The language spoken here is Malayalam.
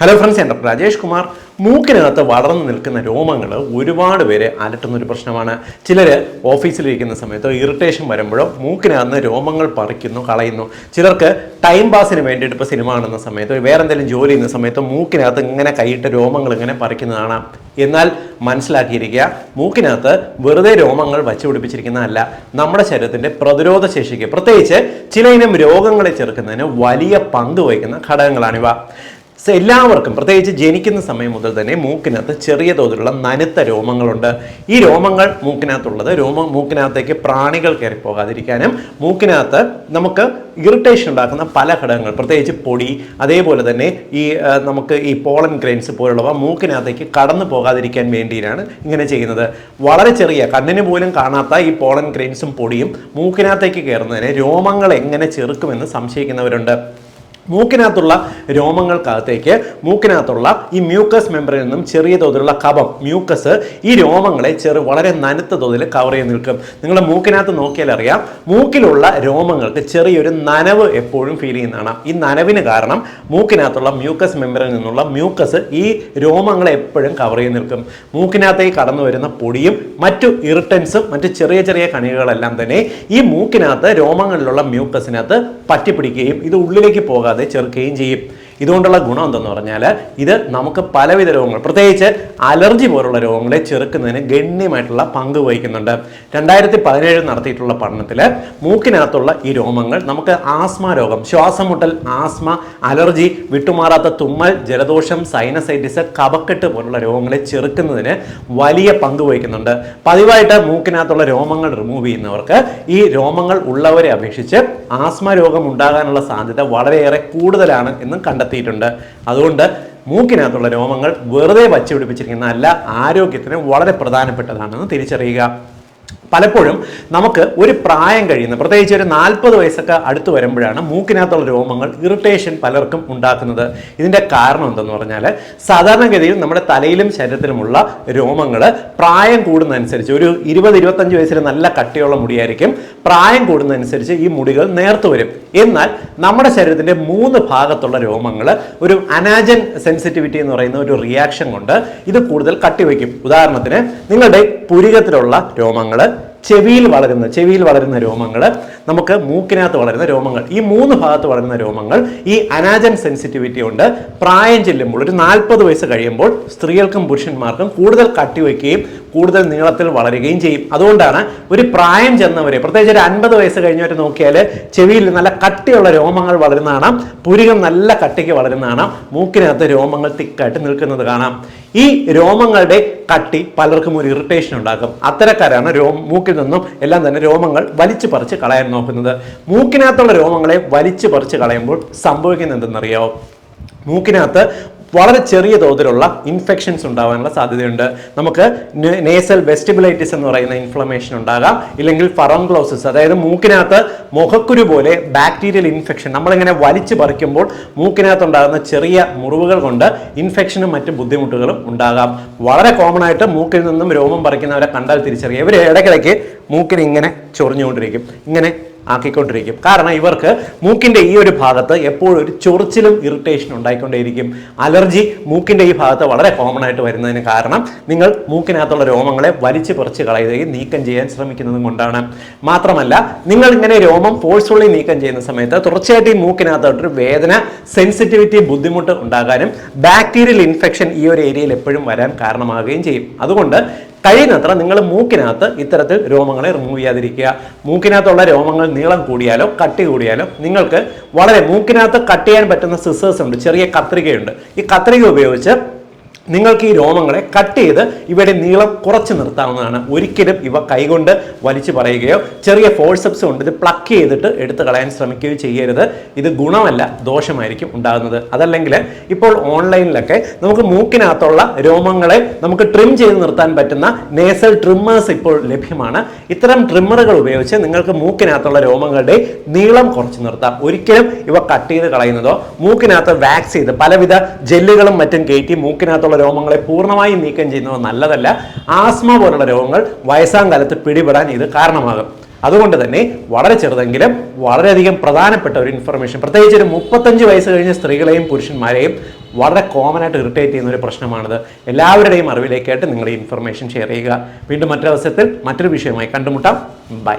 ഹലോ ഫ്രണ്ട്സ് എന്റെ രാജേഷ് കുമാർ. മൂക്കിനകത്ത് വളർന്നു നിൽക്കുന്ന രോമങ്ങൾ ഒരുപാട് പേരെ അലട്ടുന്ന ഒരു പ്രശ്നമാണ്. ചിലർ ഓഫീസിലിരിക്കുന്ന സമയത്തോ ഇറിറ്റേഷൻ വരുമ്പോഴോ മൂക്കിനകത്ത് രോമങ്ങൾ പറിക്കുന്നു കളയുന്നു. ചിലർക്ക് ടൈം പാസിന് വേണ്ടിയിട്ട് ഇപ്പോൾ സിനിമ കാണുന്ന സമയത്തോ വേറെ എന്തെങ്കിലും ജോലി ചെയ്യുന്ന സമയത്തോ മൂക്കിനകത്ത് ഇങ്ങനെ കൈയിട്ട് രോമങ്ങൾ ഇങ്ങനെ പറിക്കുന്നതാണ് എന്നാൽ മനസ്സിലാക്കിയിരിക്കുക മൂക്കിനകത്ത് വെറുതെ രോമങ്ങൾ വച്ചു പിടിപ്പിച്ചിരിക്കുന്നതല്ല. നമ്മുടെ ശരീരത്തിന്റെ പ്രതിരോധ ശേഷിക്ക് പ്രത്യേകിച്ച് ചില ഇനം രോഗങ്ങളെ ചെറുക്കുന്നതിന് വലിയ പങ്ക് വഹിക്കുന്ന ഘടകങ്ങളാണിവ. സോ എല്ലാവർക്കും പ്രത്യേകിച്ച് ജനിക്കുന്ന സമയം മുതൽ തന്നെ മൂക്കിനകത്ത് ചെറിയ തോതിലുള്ള നനുത്ത രോമങ്ങളുണ്ട്. ഈ രോമങ്ങൾ മൂക്കിനകത്തുള്ളത് രോമം മൂക്കിനകത്തേക്ക് പ്രാണികൾ കയറി പോകാതിരിക്കാനും മൂക്കിനകത്ത് നമുക്ക് ഇറിറ്റേഷൻ ഉണ്ടാക്കുന്ന പല ഘടകങ്ങൾ പ്രത്യേകിച്ച് പൊടി അതേപോലെ തന്നെ ഈ നമുക്ക് ഈ പോളൻ ഗ്രെയിൻസ് പോലുള്ളവ മൂക്കിനകത്തേക്ക് കടന്നു പോകാതിരിക്കാൻ വേണ്ടിയിട്ടാണ് ഇങ്ങനെ ചെയ്യുന്നത്. വളരെ ചെറിയ കണ്ണിന് പോലും കാണാത്ത ഈ പോളൻ ഗ്രെയിൻസും പൊടിയും മൂക്കിനകത്തേക്ക് കയറുന്നതിന് രോമങ്ങൾ എങ്ങനെ ചെറുക്കുമെന്ന് സംശയിക്കുന്നവരുണ്ട്. മൂക്കിനകത്തുള്ള രോമങ്ങൾക്കകത്തേക്ക് മൂക്കിനകത്തുള്ള ഈ മ്യൂക്കസ് മെമ്പറിൽ നിന്നും ചെറിയ തോതിലുള്ള കഫം മ്യൂക്കസ് ഈ രോമങ്ങളെ ചെറു വളരെ നനുത്ത തോതിൽ കവർ ചെയ്ത് നിൽക്കും. നിങ്ങൾ മൂക്കിനകത്ത് നോക്കിയാൽ അറിയാം മൂക്കിലുള്ള രോമങ്ങൾക്ക് ചെറിയൊരു നനവ് എപ്പോഴും ഫീൽ ചെയ്യുന്നതാണ്. ഈ നനവിന് കാരണം മൂക്കിനകത്തുള്ള മ്യൂക്കസ് മെമ്പറിൽ നിന്നുള്ള മ്യൂക്കസ് ഈ രോമങ്ങളെ എപ്പോഴും കവർ ചെയ്ത് നിൽക്കും. മൂക്കിനകത്തേക്ക് കടന്നു വരുന്ന പൊടിയും മറ്റു ഇറിട്ടൻസും മറ്റു ചെറിയ ചെറിയ കണികകളെല്ലാം തന്നെ ഈ മൂക്കിനകത്ത് രോമങ്ങളിലുള്ള മ്യൂക്കസിനകത്ത് പറ്റിപ്പിടിക്കുകയും ഇത് ഉള്ളിലേക്ക് പോകാതെ ചെറുക്കുകയും ചെയ്യും. ഇതുകൊണ്ടുള്ള ഗുണം എന്തെന്ന് പറഞ്ഞാൽ ഇത് നമുക്ക് പലവിധ രോഗങ്ങൾ പ്രത്യേകിച്ച് അലർജി പോലുള്ള രോഗങ്ങളെ ചെറുക്കുന്നതിന് ഗണ്യമായിട്ടുള്ള പങ്ക് വഹിക്കുന്നുണ്ട്. രണ്ടായിരത്തി പതിനേഴ് നടത്തിയിട്ടുള്ള പഠനത്തിൽ മൂക്കിനകത്തുള്ള ഈ രോമങ്ങൾ നമുക്ക് ആസ്മ രോഗം ശ്വാസം മുട്ടൽ ആസ്മ അലർജി വിട്ടുമാറാത്ത തുമ്മൽ ജലദോഷം സൈനസൈറ്റിസ് കപക്കെട്ട് പോലുള്ള രോഗങ്ങളെ ചെറുക്കുന്നതിന് വലിയ പങ്ക് വഹിക്കുന്നുണ്ട്. പതിവായിട്ട് മൂക്കിനകത്തുള്ള രോമങ്ങൾ റിമൂവ് ചെയ്യുന്നവർക്ക് ഈ രോമങ്ങൾ ഉള്ളവരെ അപേക്ഷിച്ച് ആസ്മ രോഗം ഉണ്ടാകാനുള്ള സാധ്യത വളരെയേറെ കൂടുതലാണ് എന്നും കണ്ടെത്തിയിട്ടുണ്ട്. അതുകൊണ്ട് മൂക്കിനകത്തുള്ള രോമങ്ങൾ വെറുതെ വച്ചു പിടിപ്പിച്ചിരിക്കുന്ന ആരോഗ്യത്തിന് വളരെ പ്രധാനപ്പെട്ടതാണെന്ന് തിരിച്ചറിയുക. പലപ്പോഴും നമുക്ക് ഒരു പ്രായം കഴിയുന്ന പ്രത്യേകിച്ച് ഒരു നാൽപ്പത് വയസ്സൊക്കെ അടുത്ത് വരുമ്പോഴാണ് മൂക്കിനകത്തുള്ള രോമങ്ങൾ ഇറിറ്റേഷൻ പലർക്കും ഉണ്ടാക്കുന്നത്. ഇതിന്റെ കാരണം എന്തെന്ന് പറഞ്ഞാൽ സാധാരണഗതിയിൽ നമ്മുടെ തലയിലും ശരീരത്തിലുമുള്ള രോമങ്ങൾ പ്രായം കൂടുന്നതനുസരിച്ച് ഒരു ഇരുപത് ഇരുപത്തഞ്ച് വയസ്സിൽ നല്ല കട്ടിയുള്ള മുടിയായിരിക്കും. പ്രായം കൂടുന്നതനുസരിച്ച് ഈ മുടികൾ നേർത്തു വരും. എന്നാൽ നമ്മുടെ ശരീരത്തിന്റെ മൂന്ന് ഭാഗത്തുള്ള രോമങ്ങൾ ഒരു അനാജൻ സെൻസിറ്റിവിറ്റി എന്ന് പറയുന്ന ഒരു റിയാക്ഷൻ കൊണ്ട് ഇത് കൂടുതൽ കട്ടിവയ്ക്കും. ഉദാഹരണത്തിന് നിങ്ങളുടെ പുരികത്തിലുള്ള രോമങ്ങൾ ചെവിയിൽ വളരുന്ന ചെവിയിൽ വളരുന്ന രോമങ്ങൾ നമുക്ക് മൂക്കിനകത്ത് വളരുന്ന രോമങ്ങൾ. ഈ മൂന്ന് ഭാഗത്ത് വളരുന്ന രോമങ്ങൾ ഈ അനാജൻ സെൻസിറ്റിവിറ്റി കൊണ്ട് പ്രായം ചെല്ലുമ്പോൾ ഒരു നാൽപ്പത് വയസ്സ് കഴിയുമ്പോൾ സ്ത്രീകൾക്കും പുരുഷന്മാർക്കും കൂടുതൽ കട്ടി വയ്ക്കുകയും കൂടുതൽ നീളത്തിൽ വളരുകയും ചെയ്യും. അതുകൊണ്ടാണ് ഒരു പ്രായം ചെന്നവരെ പ്രത്യേകിച്ച് ഒരു അൻപത് വയസ്സ് കഴിഞ്ഞവർ നോക്കിയാൽ ചെവിയിൽ നല്ല കട്ടിയുള്ള രോമങ്ങൾ വളരുന്ന കാണാം. പുരികം നല്ല കട്ടിക്ക് വളരുന്ന കാണാം. മൂക്കിനകത്ത് രോമങ്ങൾ തിക്കായിട്ട് നിൽക്കുന്നത് കാണാം. ഈ രോമങ്ങളുടെ കട്ടി പലർക്കും ഒരു ഇറിറ്റേഷൻ ഉണ്ടാക്കും. അത്തരക്കാരാണ് രോ മൂക്കിൽ നിന്നും എല്ലാം തന്നെ രോമങ്ങൾ വലിച്ചു പറിച്ച് കളയാൻ നോക്കുന്നത്. മൂക്കിനകത്തുള്ള രോമങ്ങളെ വലിച്ചു പറിച്ച് കളയുമ്പോൾ സംഭവിക്കുന്നത് എന്തെന്നറിയാമോ മൂക്കിനകത്ത് വളരെ ചെറിയ തോതിലുള്ള ഇൻഫെക്ഷൻസ് ഉണ്ടാകാനുള്ള സാധ്യതയുണ്ട്. നമുക്ക് നേസൽ വെസ്റ്റിബിലൈറ്റിസ് എന്ന് പറയുന്ന ഇൻഫ്ലമേഷൻ ഉണ്ടാകാം. ഇല്ലെങ്കിൽ ഫറോങ്ക്ലോസിസ് അതായത് മൂക്കിനകത്ത് മുഖക്കുരു പോലെ ബാക്ടീരിയൽ ഇൻഫെക്ഷൻ നമ്മളിങ്ങനെ വലിച്ചു പറിക്കുമ്പോൾ മൂക്കിനകത്ത് ഉണ്ടാകുന്ന ചെറിയ മുറിവുകൾ കൊണ്ട് ഇൻഫെക്ഷനും മറ്റ് ബുദ്ധിമുട്ടുകളും ഉണ്ടാകാം. വളരെ കോമൺ ആയിട്ട് മൂക്കിൽ നിന്നും രോമം പറിക്കുന്നവരെ കണ്ടാൽ തിരിച്ചറിയാം. ഇവർ ഇടയ്ക്കിടയ്ക്ക് മൂക്കിന് ഇങ്ങനെ ചൊറിഞ്ഞുകൊണ്ടിരിക്കും. ഇങ്ങനെ ആക്കിക്കൊണ്ടിരിക്കും. കാരണം ഇവർക്ക് മൂക്കിന്റെ ഈ ഒരു ഭാഗത്ത് എപ്പോഴും ഒരു ചൊറിച്ചിലും ഇറിറ്റേഷൻ ഉണ്ടായിക്കൊണ്ടേയിരിക്കും. അലർജി മൂക്കിന്റെ ഈ ഭാഗത്ത് വളരെ കോമൺ ആയിട്ട് വരുന്നതിന് കാരണം നിങ്ങൾ മൂക്കിനകത്തുള്ള രോമങ്ങളെ വലിച്ചു പറിച്ച് കളയുകയും നീക്കം ചെയ്യാൻ ശ്രമിക്കുന്നതും കൊണ്ടാണ്. മാത്രമല്ല നിങ്ങൾ ഇങ്ങനെ രോമം ഫോഴ്സ്ഫുള്ളി നീക്കം ചെയ്യുന്ന സമയത്ത് തുടർച്ചയായിട്ട് ഈ മൂക്കിനകത്തോട്ടൊരു വേദന സെൻസിറ്റിവിറ്റി ബുദ്ധിമുട്ട് ഉണ്ടാകാനും ബാക്ടീരിയൽ ഇൻഫെക്ഷൻ ഈ ഒരു ഏരിയയിൽ എപ്പോഴും വരാൻ കാരണമാകുകയും ചെയ്യും. അതുകൊണ്ട് കഴിയുന്നത്ര നിങ്ങൾ മൂക്കിനകത്ത് ഇത്തരത്തിൽ രോമങ്ങളെ റിമൂവ് ചെയ്യാതിരിക്കുക. മൂക്കിനകത്തുള്ള രോമങ്ങൾ നീളം കൂടിയാലോ കട്ടി കൂടിയാലോ നിങ്ങൾക്ക് വളരെ മൂക്കിനകത്ത് കട്ട് ചെയ്യാൻ പറ്റുന്ന സിസേഴ്സ് ഉണ്ട് ചെറിയ കത്രികയുണ്ട്. ഈ കത്രിക ഉപയോഗിച്ച് നിങ്ങൾക്ക് ഈ രോമങ്ങളെ കട്ട് ചെയ്ത് ഇവയുടെ നീളം കുറച്ച് നിർത്താവുന്നതാണ്. ഒരിക്കലും ഇവ കൈകൊണ്ട് വലിച്ചു പറയുകയോ ചെറിയ ഫോഴ്സപ്സ് കൊണ്ട് ഇത് പ്ലക്ക് ചെയ്തിട്ട് എടുത്തു കളയാൻ ശ്രമിക്കുകയോ ചെയ്യരുത്. ഇത് ഗുണമല്ല ദോഷമായിരിക്കും ഉണ്ടാകുന്നത്. അതല്ലെങ്കിൽ ഇപ്പോൾ ഓൺലൈനിലൊക്കെ നമുക്ക് മൂക്കിനകത്തുള്ള രോമങ്ങളെ നമുക്ക് ട്രിം ചെയ്ത് നിർത്താൻ പറ്റുന്ന നേസൽ ട്രിമ്മേഴ്സ് ഇപ്പോൾ ലഭ്യമാണ്. ഇത്തരം ട്രിമ്മറുകൾ ഉപയോഗിച്ച് നിങ്ങൾക്ക് മൂക്കിനകത്തുള്ള രോമങ്ങളുടെ നീളം കുറച്ച് നിർത്താം. ഒരിക്കലും ഇവ കട്ട് ചെയ്ത് കളയുന്നതോ മൂക്കിനകത്ത് വാക്സ് ചെയ്ത് പലവിധ ജെല്ലുകളും മറ്റും കയറ്റി മൂക്കിനകത്തുള്ള രോമങ്ങളെ പൂർണമായും നീക്കം ചെയ്യുന്നത് നല്ലതല്ല. ആസ്മ പോലുള്ള രോഗങ്ങൾ വയസ്സാം കാലത്ത് പിടിപെടാൻ ഇത് കാരണമാകും. അതുകൊണ്ട് തന്നെ വളരെ ചെറുതെങ്കിലും വളരെയധികം പ്രധാനപ്പെട്ട ഒരു ഇൻഫർമേഷൻ പ്രത്യേകിച്ച് ഒരു മുപ്പത്തഞ്ച് വയസ്സ് കഴിഞ്ഞ സ്ത്രീകളെയും പുരുഷന്മാരെയും വളരെ കോമൺ ആയിട്ട് ഇറിറ്റേറ്റ് ചെയ്യുന്ന ഒരു പ്രശ്നമാണിത്. എല്ലാവരുടെയും അറിവിലേക്കായിട്ട് നിങ്ങൾ ഈ ഇൻഫർമേഷൻ ഷെയർ ചെയ്യുക. വീണ്ടും മറ്റൊരു അവസരത്തിൽ മറ്റൊരു വിഷയമായി കണ്ടുമുട്ടാം. ബൈ